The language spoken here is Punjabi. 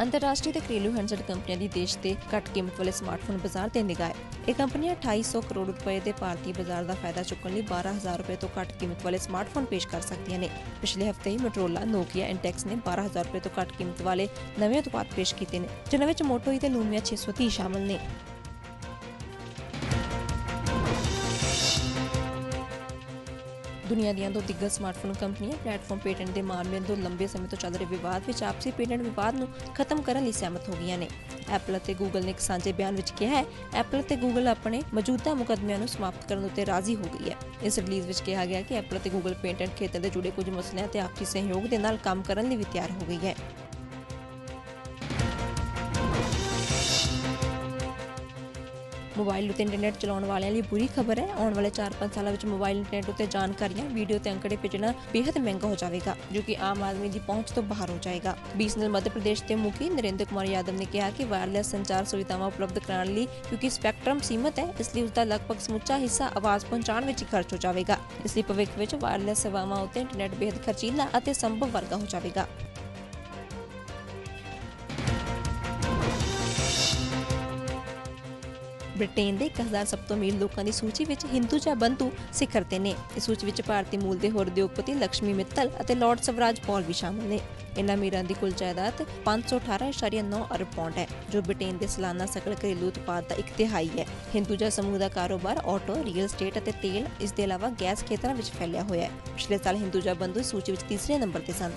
ਅੰਤਰਰਾਸ਼ਟਰੀ ਤੇ ਘਰੇਲੂ ਹੈਂਡਸੈਟ ਕੰਪਨੀਆਂ ਦੀ ਦੇਸ਼ ਦੇ ਘੱਟ ਕੀਮਤ ਵਾਲੇ ਸਮਾਰਟਫੋਨ ਬਾਜ਼ਾਰ ਤੇ ਨਿਗਾਹ ਹੈ। ਇਹ ਕੰਪਨੀਆਂ 2800 ਕਰੋੜ ਰੁਪਏ ਦੇ ਭਾਰਤੀ ਬਾਜ਼ਾਰ ਦਾ ਫਾਇਦਾ ਚੁੱਕਣ ਲਈ 12000 ਰੁਪਏ ਤੋਂ ਘੱਟ ਕੀਮਤ ਵਾਲੇ ਸਮਾਰਟਫੋਨ ਪੇਸ਼ ਕਰ ਸਕਦੀਆਂ ਨੇ। ਪਿਛਲੇ ਹਫ਼ਤੇ ਹੀ ਮੋਟਰੋਲਾ ਨੋਕੀਆ ਇੰਟੈਕਸ ਨੇ 12000 ਰੁਪਏ ਤੋਂ ਘੱਟ ਕੀਮਤ ਵਾਲੇ ਨਵੇਂ ਉਤਪਾਦ ਪੇਸ਼ ਕੀਤੇ ਨੇ, ਜਿਨ੍ਹਾਂ ਵਿੱਚ ਮੋਟੋ ਈ ਤੇ ਲੂਮੀਆ 630 ਸ਼ਾਮਲ ਨੇ। ਦੁਨੀਆ ਦੀਆਂ ਦੋ ਦਿੱਗਜ ਸਮਾਰਟਫੋਨ ਕੰਪਨੀਆਂ ਪਲੇਟਫਾਰਮ ਪੇਟੈਂਟ ਦੇ ਮਾਮਲੇ ਤੋਂ ਲੰਬੇ ਸਮੇਂ ਤੋਂ ਚੱਲ ਰਹੇ ਵਿਵਾਦ ਵਿੱਚ ਆਪਸੀ ਪੇਟੈਂਟ ਵਿਵਾਦ ਨੂੰ ਖਤਮ ਕਰਨ ਲਈ ਸਹਿਮਤ ਹੋ ਗਈਆਂ ਨੇ। ਐਪਲ ਅਤੇ ਗੂਗਲ ਨੇ ਇੱਕ ਸਾਂਝੇ ਬਿਆਨ ਵਿੱਚ ਕਿਹਾ ਹੈ ਐਪਲ ਅਤੇ ਗੂਗਲ ਆਪਣੇ ਮੌਜੂਦਾ ਮੁਕੱਦਮਿਆਂ ਨੂੰ ਸਮਾਪਤ ਕਰਨ ਉੱਤੇ ਰਾਜ਼ੀ ਹੋ ਗਈ ਹੈ। ਇਸ ਰਿਲੀਜ਼ ਵਿੱਚ ਕਿਹਾ ਗਿਆ ਕਿ ਐਪਲ ਅਤੇ ਗੂਗਲ ਪੇਟੈਂਟ ਖੇਤਰ ਦੇ ਜੁੜੇ ਕੁਝ ਮਸਲਿਆਂ ਤੇ ਆਪਸੀ ਸਹਿਯੋਗ ਦੇ ਨਾਲ ਕੰਮ ਕਰਨ ਲਈ ਵੀ ਤਿਆਰ ਹੋ ਗਈ ਹੈ। ਮੋਬਾਈਲ ਉਤੇ ਇੰਟਰਨੈਟ ਚਲਾਉਣ ਵਾਲਿਆਂ ਲਈ ਬੁਰੀ ਖਬਰ ਹੈ। ਆਉਣ ਵਾਲੇ 4-5 ਸਾਲਾਂ ਵਿੱਚ ਮੋਬਾਈਲ, ਇੰਟਰਨੈਟ ਉਤੇ ਜਾਣਕਾਰੀਆਂ, ਵੀਡੀਓ ਤੇ ਅੰਕੜੇ ਭੇਜਣਾ ਬੇहद ਮਹਿੰਗਾ ਹੋ ਜਾਵੇਗਾ, ਜੋ ਕਿ ਆਮ ਆਦਮੀ ਦੀ ਪਹੁੰਚ ਤੋਂ ਬਾਹਰ ਹੋ ਜਾਏਗਾ। ਬੀਸਨਲ ਮੱਧ ਪ੍ਰਦੇਸ਼ ਦੇ ਮੁਖੀ ਨਰਿੰਦਰ ਕੁਮਾਰ ਯਾਦਵ ਨੇ ਕਿਹਾ ਕਿ ਵਾਇਰਲੈਸ ਸੰਚਾਰ ਸੁਵਿਧਾਵਾਂ ਉਪਲਬਧ ਕਰਾਉਣ ਲਈ ਕਿਉਂਕਿ ਸਪੈਕਟ੍ਰਮ ਸੀਮਤ ਹੈ, ਇਸ ਲਈ ਉਸ ਦਾ ਲਗਭਗ ਸਮੁੱਚਾ ਹਿੱਸਾ ਆਵਾਜ਼ ਪਹੁੰਚਾਉਣ ਵਿੱਚ ਖਰਚ ਹੋ ਜਾਵੇਗਾ। ਇਸ ਲਈ ਭਵਿੱਖ ਵਿੱਚ ਵਾਇਰਲੈਸ ਸੇਵਾਵਾਂ ਉਤੇ ਇੰਟਰਨੈਟ ਬੇहद ਖਰਚੀਲਾ ਅਤੇ ਸੰਭਵ ਵਰਗਾ ਹੋ ਜਾਵੇਗਾ। ਬ੍ਰਿਟੇਨ ਦੇ 1000 ਸਭ ਤੋਂ ਅਮੀਰ ਲੋਕਾਂ ਦੀ ਸੂਚੀ ਵਿੱਚ ਹਿੰਦੂ ਜਾਂ ਬੰਤੂ ਸਿਖਰ ਤੇ ਨੇ। ਇਸ ਸੂਚੀ ਵਿੱਚ ਭਾਰਤੀ ਮੂਲ ਦੇ ਹੋਰ ਉਦਯੋਗਪਤੀ ਲక్ష్ਮੀ ਮਿੱਤਲ ਅਤੇ ਲਾਰਡ ਸਵਰਾਜ ਪੌਲ ਵੀ ਸ਼ਾਮਲ ਨੇ। ਇਨ੍ਹਾਂ ਅਮੀਰਾਂ ਦੀ ਕੁੱਲ ਜਾਇਦਾਦ 518.9 ਅਰਬ ਪਾਉਂਡ ਹੈ, ਜੋ ਬ੍ਰਿਟੇਨ ਦੇ ਸਾਲਾਨਾ ਸਕਲ ਘਰੇਲੂ ਉਤਪਾਦ ਦਾ ਇੱਕ ਤਿਹਾਈ ਹੈ। ਹਿੰਦੂਜਾ ਸਮੂਹ ਦਾ ਕਾਰੋਬਾਰ ਆਟੋ, ਰੀਅਲ ਏਸਟੇਟ ਅਤੇ ਤੇਲ, ਇਸ ਦੇ ਇਲਾਵਾ ਗੈਸ ਖੇਤਰਾਂ ਵਿੱਚ ਫੈਲਿਆ ਹੋਇਆ ਹੈ। ਪਿਛਲੇ ਸਾਲ ਹਿੰਦੂਜਾ ਬੰਧੂ ਇਸ ਸੂਚੀ ਵਿੱਚ ਤੀਸਰੇ ਨੰਬਰ ਤੇ ਸਨ।